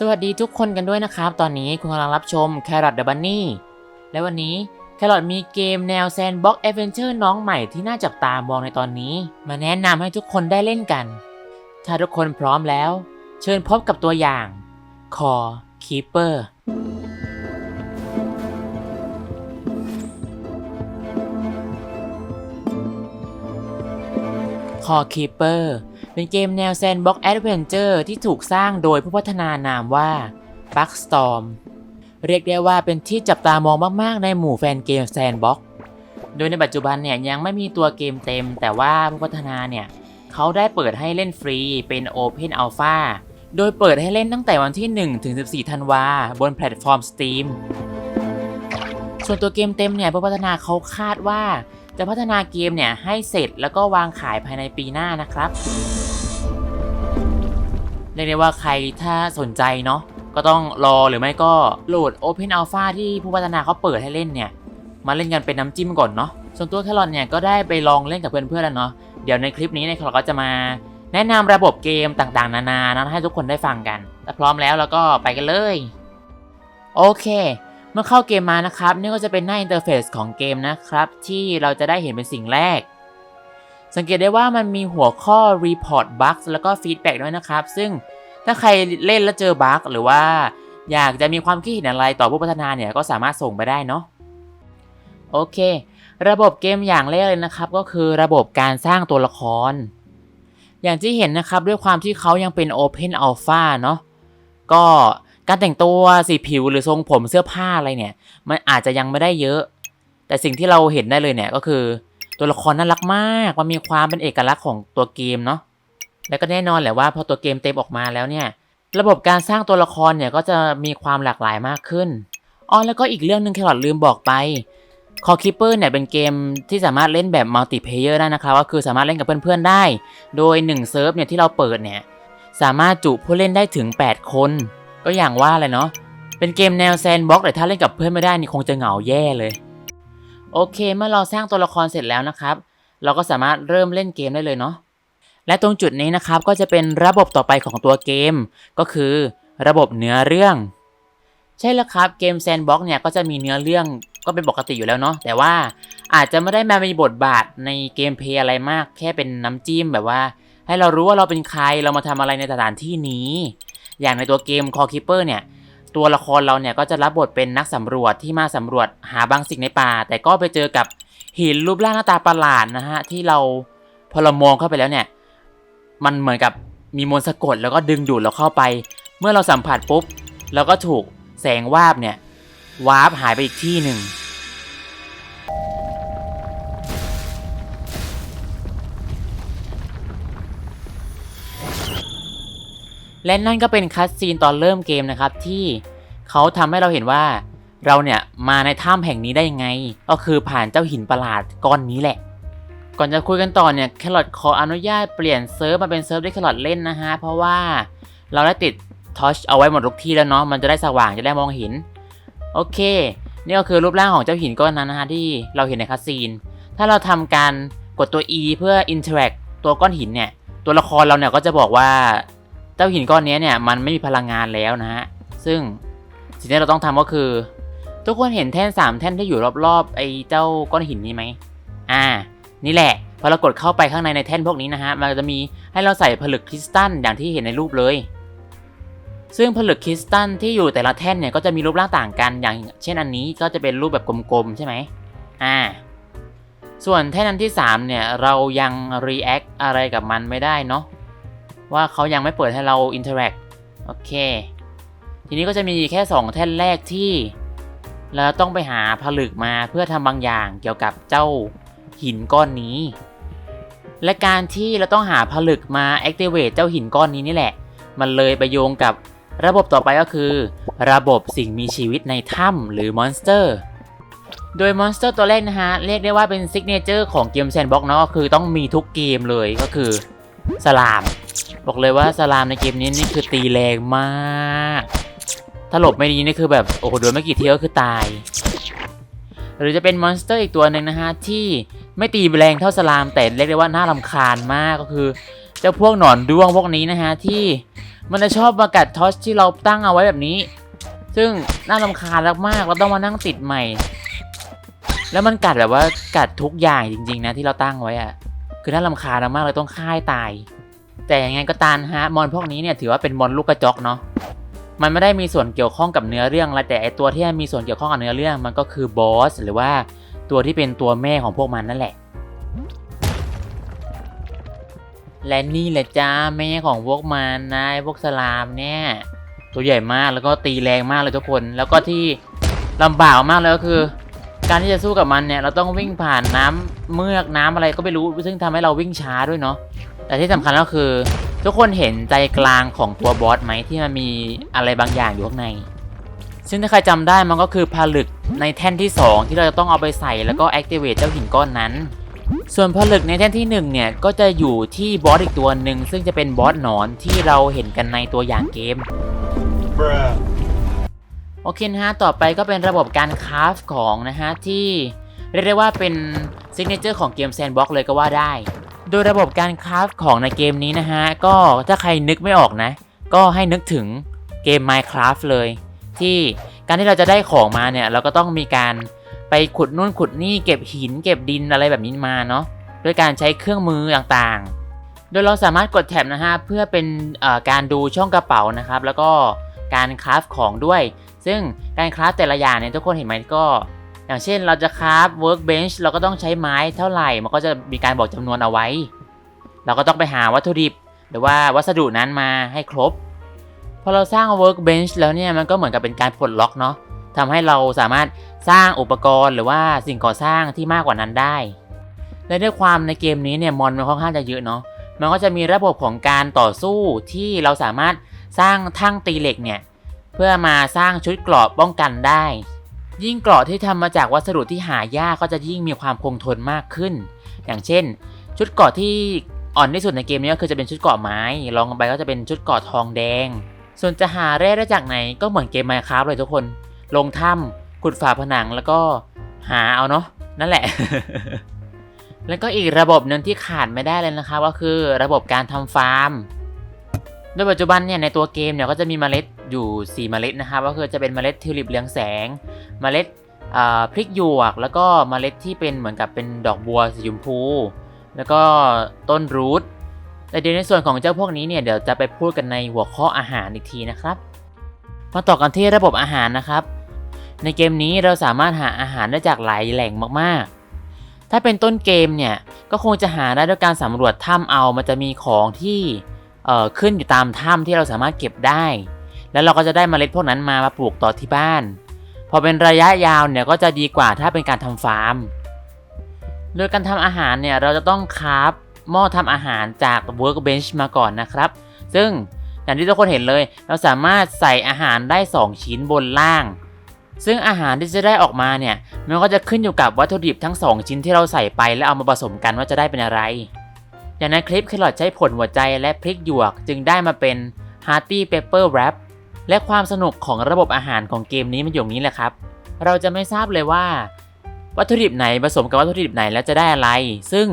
สวัสดีทุกคนกันด้วยนะครับ ตอนนี้คุณกำลังรับชม Carrot the Bunny และวันนี้ Carrot มีเกมแนว Sandbox Adventure น้องใหม่ที่น่าจับตามองในตอนนี้ มาแนะนำให้ทุกคนได้เล่นกัน ถ้าทุกคนพร้อมแล้ว เชิญพบกับตัวอย่าง Core Keeper คอ Keeper เป็ ป็นเกมแนว Sandbox Adventure ที่ถูกสร้างโดยผู้พัฒนานามว่า Bugstorm เรียกได้ว่าเป็นที่จับตามองมาก ๆ ในหมู่แฟนเกม Sandbox โดยในปัจจุบันเนี่ยยังไม่มีตัวเกมเต็ม แต่ว่าผู้พัฒนาเนี่ยเขาได้เปิดให้เล่นฟรีเป็น Open Alpha โดยเปิดให้เล่นตั้งแต่วันที่ 1 ถึง 14 ธันวาบนแพลตฟอร์ม Steam ส่วนตัวเกมเต็มเนี่ยผู้พัฒนาเขาคาดว่าจะพัฒนาเกมเนี่ยให้เสร็จแล้วก็วางขายภายในปีหน้านะครับ เรียกได้ว่าใครถ้าสนใจเนาะก็ต้องรอหรือไม่ก็โหลด Open Alpha ที่ผู้พัฒนาเขาเปิดให้เล่นเนี่ย มาเล่นกันเป็นน้ำจิ้มก่อนเนาะส่วนตัวแครอทเนี่ยก็ได้ไปลองเล่นกับเพื่อนๆแล้วเนาะเดี๋ยวในคลิปนี้เนี่ยแครอทก็จะมาแนะนำระบบเกมต่างๆ นานานะให้ทุกคนได้ฟังกันถ้าพร้อมแล้วแล้วก็ไปกันเลยโอเคเมื่อเข้าเกมมานะครับนี่ก็จะเป็นหน้าอินเทอร์เฟซของเกมนะครับที่เราจะได้เห็นเป็นสิ่งแรก สังเกตได้ว่ามันมีหัวข้อ report bugs แล้วก็ feedback ด้วยนะครับ ซึ่ง ถ้าใครเล่นแล้วเจอบั๊กหรือว่าอยากจะมีความคิดเห็นอะไรต่อผู้พัฒนาเนี่ยก็สามารถส่งไปได้เนาะโอเค ระบบเกมอย่างแรกเลยนะครับก็คือระบบการสร้างตัวละคร อย่างที่เห็นนะครับด้วยความที่เขายังเป็น Open Alpha เนาะก็การแต่งตัวสีผิวหรือทรงผมเสื้อผ้าอะไรเนี่ย มันอาจจะยังไม่ได้เยอะ แต่สิ่งที่เราเห็นได้เลยเนี่ยก็คือ ตัวละครน่ารักมาก มันมีความเป็นเอกลักษณ์ของตัวเกมเนาะ แล้วก็แน่นอนแหละว่าพอตัวเกมเต็มออกมาแล้วเนี่ย ระบบการสร้างตัวละครเนี่ยก็จะมีความหลากหลายมากขึ้นอ๋อแล้วก็อีกเรื่องหนึ่งแครอทลืมบอกไป c o r Keeper เนี่ยเป็นเกมที่สามารถเล่นแบบมัลติเพเยอร์ได้นะครับก็คือสามารถเล่นกับเพื่อนๆได้ โดย1เซิร์ฟเนี่ยที่เราเปิดเนี่ยสามารถจุผู้เล่นได้ถึง 8 คน ก็อย่างว่าเลยเนาะเป็นเกมแนวแซนบ็อกแต่ถ้าเล่นกับเพื่อนไม่ได้นี่คงจะเหงาแย่เลย โอเคเมื่อเราสร้างตัวละครเสร็จแล้วนะครับ เราก็สามารถเริ่มเล่นเกมได้เลยเนาะ และตรงจุดนี้นะครับก็จะเป็นระบบต่อไปของตัวเกม ก็คือระบบเนื้อเรื่อง ใช่แล้วครับเกมแซนบ็อกเนี่ยก็จะมีเนื้อเรื่องก็เป็นปกติอยู่แล้วเนาะแต่ว่าอาจจะไม่ได้มามีบทบาทในเกมเพลย์อะไรมาก แค่เป็นน้ำจิ้มแบบว่า ให้เรารู้ว่าเราเป็นใครเรามาทำอะไรในสถานที่นี้ อย่างในตัวเกม Core Keeper เนี่ยตัวละครเราเนี่ยก็จะรับบทเป็นนักสำรวจที่มาสำรวจหาบางสิ่งในป่า แต่ก็ไปเจอกับหินรูปร่างหน้าตาประหลาดนะฮะที่เราพอเรามองเข้าไปแล้วเนี่ย มันเหมือนกับมีมนต์สะกดแล้วก็ดึงดูดเราเข้าไป เมื่อเราสัมผัสปุ๊บเราก็ถูกแสงวาบเนี่ยวาร์ปหายไปอีกที่หนึ่งและนั่นก็เป็นคัสซีนตอนเริ่มเกมนะครับที่เขาทำให้เราเห็นว่าเราเนี่ยมาในถ้ำแห่งนี้ได้ยังไง ก็คือผ่านเจ้าหินประหลาดก้อนนี้แหละ ก่อนจะคุยกันต่อเนี่ยแครอทขออนุญาตเปลี่ยนเซิร์ฟมาเป็นเซิร์ฟที่แครอทเล่นนะฮะ เพราะว่าเราได้ติดทอชเอาไว้หมดทุกที่แล้วเนาะมันจะได้สว่างจะได้มองเห็น โอเค นี่ก็คือรูปร่างของเจ้าหินก้อนนั้นนะฮะที่เราเห็นในคัสซีน ถ้าเราทำการกดตัว E เพื่อ interact ตัวก้อนหินเนี่ย ตัวละครเราเนี่ยก็จะบอกว่าเจ้าหินก้อนนี้เนี่ยมันไม่มีพลังงานแล้วนะฮะ ซึ่งสิ่งที่เราต้องทำก็คือ ทุกคนเห็นแท่นสามแท่นที่อยู่รอบๆไอ้เจ้าก้อนหินนี้ไหมอ่า นี่แหละพอเรากดเข้าไปข้างในในแท่นพวกนี้นะฮะมันจะมีให้เราใส่ผลึกคริสตัลอย่างที่เห็นในรูปเลย ซึ่งผลึกคริสตัลที่อยู่แต่ละแท่นเนี่ยก็จะมีรูปร่างต่างกันอย่างเช่นอันนี้ก็จะเป็นรูปแบบกลมๆใช่ไหมอ่าส่วนแท่นอันที่ 3 เนี่ย เรายัง react อะไรกับมันไม่ได้เนาะว่าเขายังไม่เปิดให้เรา interact โอเค ทีนี้ก็จะมีแค่ 2 แท่นแรกที่ เราต้องไปหาผลึกมาเพื่อทำบางอย่างเกี่ยวกับเจ้า หินก้อนนี้ และการที่เราต้องหาผลึกมา activate เจ้าหินก้อนนี้นี่แหละ มันเลยไปโยงกับระบบต่อไปก็คือ ระบบสิ่งมีชีวิตในถ้ำหรือมอนสเตอร์ โดยมอนสเตอร์ตัวแรกนะฮะ เรียกได้ว่าเป็นซิกเนเจอร์ของเกมแซนบ็อกเนาะก็คือต้องมีทุกเกมเลยก็คือสลาม บอกเลยว่าสลามในเกมนี้นี่คือตีแรงมากถ้าหลบไม่ดีนี่คือแบบโอ้โหโดนไม่กี่เที่ยวก็คือตาย หรือจะเป็นมอนสเตอร์อีกตัวหนึ่งนะฮะที่ ไม่ตีแรงเท่าสลามแต่เรียกได้ว่าน่ารำคาญมากก็คือ เจ้าพวกหนอนด้วงพวกนี้นะฮะที่มันจะชอบมากัดทอชที่เราตั้งเอาไว้แบบนี้ ซึ่งน่ารำคาญมากๆเราต้องมานั่งติดใหม่ แล้วมันกัดแบบว่ากัดทุกอย่างจริง ๆ นะที่เราตั้งไว้อะคือน่ารำคาญมากเลยต้องฆ่าให้ตาย แต่ยังไงก็ตามฮะมอนพวกนี้เนี่ยถือว่าเป็นมอนลูกกระจอกเนาะมันไม่ได้มีส่วนเกี่ยวข้องกับเนื้อเรื่องอะไรแต่ไอตัวที่มีส่วนเกี่ยวข้องกับเนื้อเรื่องมันก็คือบอสหรือว่า ตัวที่เป็นตัวแม่ของพวกมันนั่นแหละ และนี่แหละจ้าแม่ของพวกมันนะพวกสลามเนี่ยตัวใหญ่มากแล้วก็ตีแรงมากเลยทุกคน แล้วก็ที่ลำบากมากเลยก็คือ การที่จะสู้กับมันเนี่ยเราต้องวิ่งผ่านน้ำเมือกน้ำอะไรก็ไม่รู้ซึ่งทำให้เราวิ่งช้าด้วยเนาะแต่ที่สำคัญก็คือ ทุกคนเห็นใจกลางของตัวบอสไหมที่มันมีอะไรบางอย่างอยู่ข้างใน ซึ่งถ้าใครจำได้มันก็คือผลึกในแท่นที่ 2 ที่เราจะต้องเอาไปใส่แล้วก็ activate เจ้าหินก้อนนั้น ส่วนผลึกในแท่นที่ 1 เนี่ย ก็จะอยู่ที่บอสอีกตัวหนึ่งซึ่งจะเป็นบอสหนอนที่เราเห็นกันในตัวอย่างเกม Bruh. โอเคนะฮะ ต่อไปก็เป็นระบบการคราฟของนะฮะ ที่เรียกได้ว่าเป็นซิกเนเจอร์ของเกมแซนบ็อกเลยก็ว่าได้ โดยระบบการคราฟของในเกมนี้นะฮะ ก็ถ้าใครนึกไม่ออกนะ ก็ให้นึกถึงเกม Minecraft เลย ที่การที่เราจะได้ของมาเนี่ยเราก็ต้องมีการไปขุดนู่นขุดนี่เก็บหิน เก็บดินอะไรแบบนี้มาเนาะด้วยการใช้เครื่องมือต่างๆ โดยเราสามารถกดแท็บนะฮะเพื่อเป็นการดูช่องกระเป๋านะครับ แล้วก็การคราฟของด้วย ซึ่งการคราฟแต่ละอย่างเนี่ยทุกคนเห็นไหมก็ อย่างเช่นเราจะคราฟ workbench เราก็ต้องใช้ไม้เท่าไหร่ มันก็จะมีการบอกจำนวนเอาไว้ เราก็ต้องไปหาวัตถุดิบ หรือว่าวัสดุนั้นมาให้ครบ พอเราสร้าง workbench แล้วเนี่ยมันก็เหมือนกับเป็นการปลดล็อกเนาะทำให้เราสามารถสร้างอุปกรณ์หรือว่าสิ่งก่อสร้างที่มากกว่านั้นได้ และด้วยความในเกมนี้เนี่ยมอนมันค่อนข้างจะเยอะเนาะมันก็จะมีระบบของการต่อสู้ที่เราสามารถสร้างทั้งตีเหล็กเนี่ยเพื่อมาสร้างชุดเกราะป้องกันได้ ยิ่งเกราะที่ทำมาจากวัสดุที่หายากก็จะยิ่งมีความคงทนมากขึ้น อย่างเช่น ชุดเกราะที่อ่อนที่สุดในเกมนี้ก็คือจะเป็นชุดเกราะไม้รองลงไปก็จะเป็นชุดเกราะทองแดง ส่วนจะหาแร่ได้จากไหนก็เหมือนเกม Minecraft เลยทุกคน ลงถ้ำขุดฝาผนังแล้วก็หาเอาเนาะนั่นแหละ แล้วก็อีกระบบหนึ่งที่ขาดไม่ได้เลยนะครับก็คือระบบการทำฟาร์ม โดยปัจจุบันเนี่ยในตัวเกมเนี่ยก็จะมีเมล็ดอยู่4เมล็ดนะครับก็คือจะเป็นเมล็ดทิวลิปเรืองแสง เมล็ดพริกหยวก แล้วก็เมล็ดที่เป็นเหมือนกับเป็นดอกบัวสีชมพู แล้วก็ต้นรูท แต่เดี๋ยวในส่วนของเจ้าพวกนี้เนี่ยเดี๋ยวจะไปพูดกันในหัวข้ออาหารอีกทีนะครับมาต่อกันที่ระบบอาหารนะครับ ในเกมนี้เราสามารถหาอาหารได้จากหลายแหล่งมากๆ ถ้าเป็นต้นเกมเนี่ยก็คงจะหาได้ด้วยการสำรวจถ้ำเอา มันจะมีของที่เอ่อขึ้นอยู่ตามถ้ำที่เราสามารถเก็บได้ แล้วเราก็จะได้เมล็ดพวกนั้นมามาปลูกต่อที่บ้าน พอเป็นระยะยาวเนี่ยก็จะดีกว่าถ้าเป็นการทำฟาร์ม โดยการทำอาหารเนี่ยเราจะต้องคราฟ หม้อทำอาหารจาก workbench มาก่อนนะครับ ซึ่งอย่างที่ทุกคนเห็นเลย เราสามารถใส่อาหารได้ 2 ชิ้นบนล่าง ซึ่งอาหารที่จะได้ออกมาเนี่ยมันก็จะขึ้นอยู่กับวัตถุดิบทั้ง 2 ชิ้นที่เราใส่ไปแล้วเอามาผสมกันว่าจะได้เป็นอะไร อย่างในคลิปแครอทใช้ผลหัวใจและพริกหยวกจึงได้มาเป็น Hearty Pepper Wrap และความสนุกของระบบอาหารของเกมนี้มันอยู่นี้แหละครับ เราจะไม่ทราบเลยว่า วัตถุดิบไหนผสมกับวัตถุดิบไหนแล้วจะได้อะไร ซึ่ง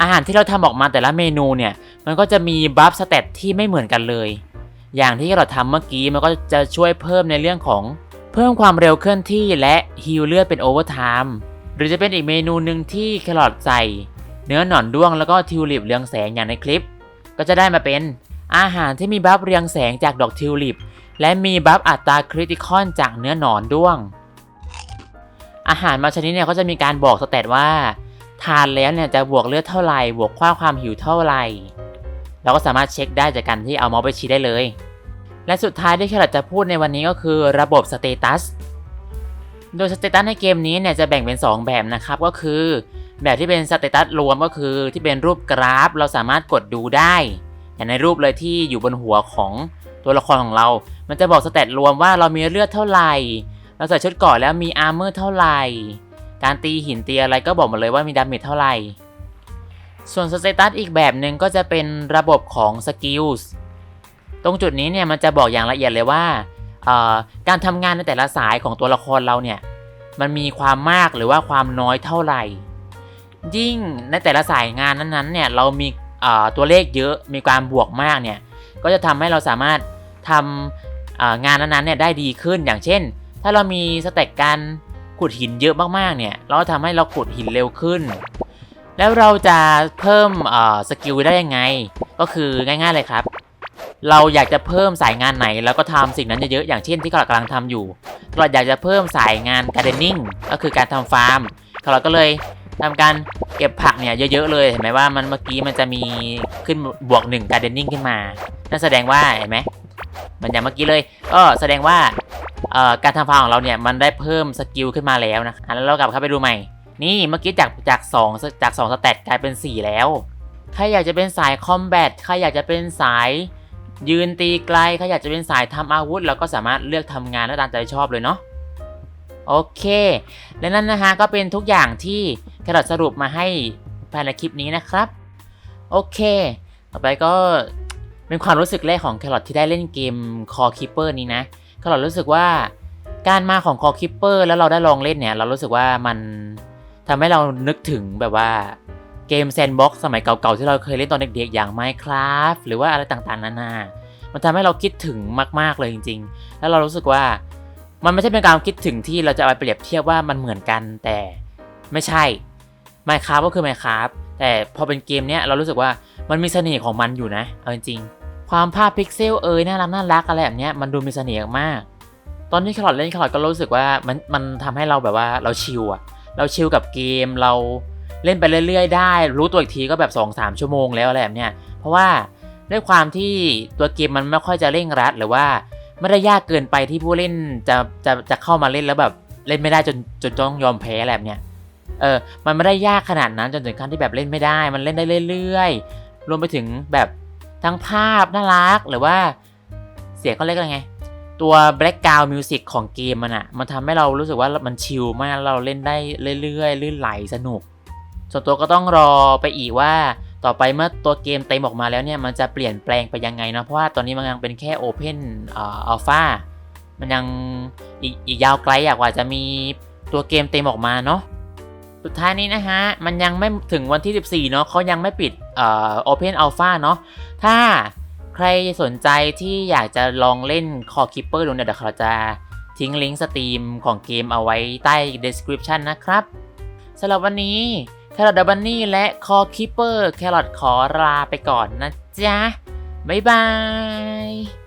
อาหารที่เราทำออกมาแต่ละเมนูเนี่ย มันก็จะมีบัฟสเตตที่ไม่เหมือนกันเลย อย่างที่เราทำเมื่อกี้มันก็จะช่วยเพิ่มในเรื่องของเพิ่มความเร็วเคลื่อนที่และฮิลเลือดเป็นโอเวอร์ไทม์หรือจะเป็นอีกเมนูหนึ่งที่แครอทใส่ เนื้อหนอนด้วงแล้วก็ทิวลิปเรืองแสงอย่างในคลิป ก็จะได้มาเป็นอาหารที่มีบัฟเรืองแสงจากดอกทิวลิป และมีบัฟอัตราคริติคอนจากเนื้อหนอนด้วง อาหารบางชนิดเนี่ยก็จะมีการบอกสเตตว่า ทานแล้วเนี่ยจะบวกเลือดเท่าไหร่บวกค่าความหิวเท่าไหร่ เราก็สามารถเช็คได้จากการที่เอาเมาส์ไปชี้ได้เลย และสุดท้ายที่แครอทจะพูดในวันนี้ก็คือระบบสเตตัสโดยสเตตัสในเกมนี้เนี่ยจะแบ่งเป็น 2 แบบนะครับก็คือ แบบที่เป็นสเตตัสรวมก็คือที่เป็นรูปกราฟเราสามารถกดดูได้อย่างในรูปเลยที่อยู่บนหัวของตัวละครของเรา มันจะบอกสเตตรวมว่าเรามีเลือดเท่าไหร่ เราใส่ชุดกราะแล้วมีอาร์เมอร์เท่าไหร่ การตีหินตีอะไรก็บอกหมดเลยว่ามีดาเมจเท่าไหร่ ส่วนสเตตัสอีกแบบหนึ่งก็จะเป็นระบบของสกิลส์ตรงจุดนี้เนี่ยมันจะบอกอย่างละเอียดเลยว่า การทำงานในแต่ละสายของตัวละครเราเนี่ย มันมีความมากหรือว่าความน้อยเท่าไหร่ ยิ่งในแต่ละสายงานนั้นๆเนี่ยเรามีตัวเลขเยอะมีการบวกมากเนี่ยก็จะทำให้เราสามารถทำงานนั้นๆเนี่ยได้ดีขึ้นอย่างเช่น ถ้าเรามีสเต็กการ ขุดหินเยอะมากๆเนี่ย เราทำให้เราขุดหินเร็วขึ้น แล้วเราจะเพิ่มสกิลได้ยังไง ก็คือง่ายๆเลยครับ เราอยากจะเพิ่มสายงานไหนแล้วก็ทำสิ่งนั้นเยอะๆอย่างเช่นที่เรากำลังทำอยู่เราอยากจะเพิ่มสายงานการ์เดนนิ่งก็คือการทำฟาร์มเราก็เลยทำการเก็บผักเนี่ยเยอะๆเลยเห็นไหมว่ามันเมื่อกี้มันจะมีขึ้นบวกหนึ่งการ์เดนนิ่งขึ้นมา นั่นแสดงว่าเห็นไหมมันอย่างเมื่อกี้เลยก็แสดงว่า การทำฟาร์มของเราเนี่ยมันได้เพิ่มสกิลขึ้นมาแล้วนะแล้วเรากลับเข้าไปดูใหม่ นี่เมื่อกี้จากจากสองจากสองสเตตกลายเป็นสี่แล้วใครอยากจะเป็นสายคอมแบทใครอยากจะเป็นสายยืนตีไกลใครอยากจะเป็นสายทำอาวุธ เราก็สามารถเลือกทำงานได้ตามใจชอบเลยเนาะโอเค และนั่นนะฮะก็เป็นทุกอย่างที่แครอทสรุปมาให้ภายในคลิปนี้นะครับ โอเค ต่อไปก็เป็นความรู้สึกแรกของแครอทที่ได้เล่นเกม Core Keeper นี้นะ ครอทรู้สึกว่าการมาของ Core Keeper แล้วเราได้ลองเล่นเนี่ย เรารู้สึกว่ามันทำให้เรานึกถึงแบบว่าเกมแซนบ็อกซ์สมัยเก่าๆ ที่เราเคยเล่นตอนเด็กๆ อย่าง Minecraft หรือว่าอะไรต่างๆ นานา มันทำให้เราคิดถึงมากๆเลยจริง ๆ แล้วเรารู้สึกว่ามันไม่ใช่เป็นการคิดถึงที่เราจะเอาไปเปรียบเทียบว่ามันเหมือนกันแต่ไม่ใช่ Minecraft ก็คือ Minecraft แต่พอเป็นเกมเนี้ยเรารู้สึกว่ามันมีเสน่ห์ของมันอยู่นะ เอาจริงๆ ความภาพพิกเซลเอยน่ารักน่ารักอะไรแบบเนี้ยมันดูมีเสน่ห์มาก ตอนที่ครอทเล่นครอทก็รู้สึกว่ามันมันทำให้เราแบบว่าเราชิลอะเราชิลกับเกมเราเล่นไปเรื่อยๆ ได้ รู้ตัวอีกทีก็แบบ2-3ชั่วโมงแล้วอะไรแบบเนี้ยเพราะว่าด้วยความที่ตัวเกมมันไม่ค่อยจะเร่งรัดหรือว่าไม่ได้ยากเกินไปที่ผู้เล่นจะจะจะเข้ามาเล่นแล้วแบบเล่นไม่ได้จนจนต้องยอมแพ้อะไรแบบเนี้ยเออ มันไม่ได้ยากขนาดนั้นจนถึงขั้นที่แบบเล่นไม่ได้ มันเล่นได้เรื่อยๆ รวมไปถึงแบบ ทั้งภาพน่ารักหรือว่าเสียงเขาเรียกอะไรไง ตัว background music ของเกมมันอะมันทำให้เรารู้สึกว่ามันชิลมากเราเล่นได้เรื่อยๆ ลื่นไหลสนุก ส่วนตัวก็ต้องรอไปอีกว่าต่อไปเมื่อตัวเกมเต็มออกมาแล้วเนี่ยมันจะเปลี่ยนแปลงไปยังไงเนาะเพราะว่าตอนนี้มันยังเป็นแค่ Open อ่า Alpha มันยังอีกอีกยาวไกลอยากว่าจะมีตัวเกมเต็มออกมาเนาะสุดท้ายนี้นะฮะ มันยังไม่ถึงวันที่ 14 เนาะเขายังไม่ปิด Open Alpha เนาะถ้าใครสนใจที่อยากจะลองเล่น Core Keeper ดูเนี่ยเดี๋ยวเราจะทิ้งลิงก์สตรีมของเกมเอาไว้ใต้ description นะครับสำหรับวันนี้แครอทดับบันนี่และคอคิปเปอร์แครอทขอลาไปก่อนนะจ๊ะ บ๊ายบาย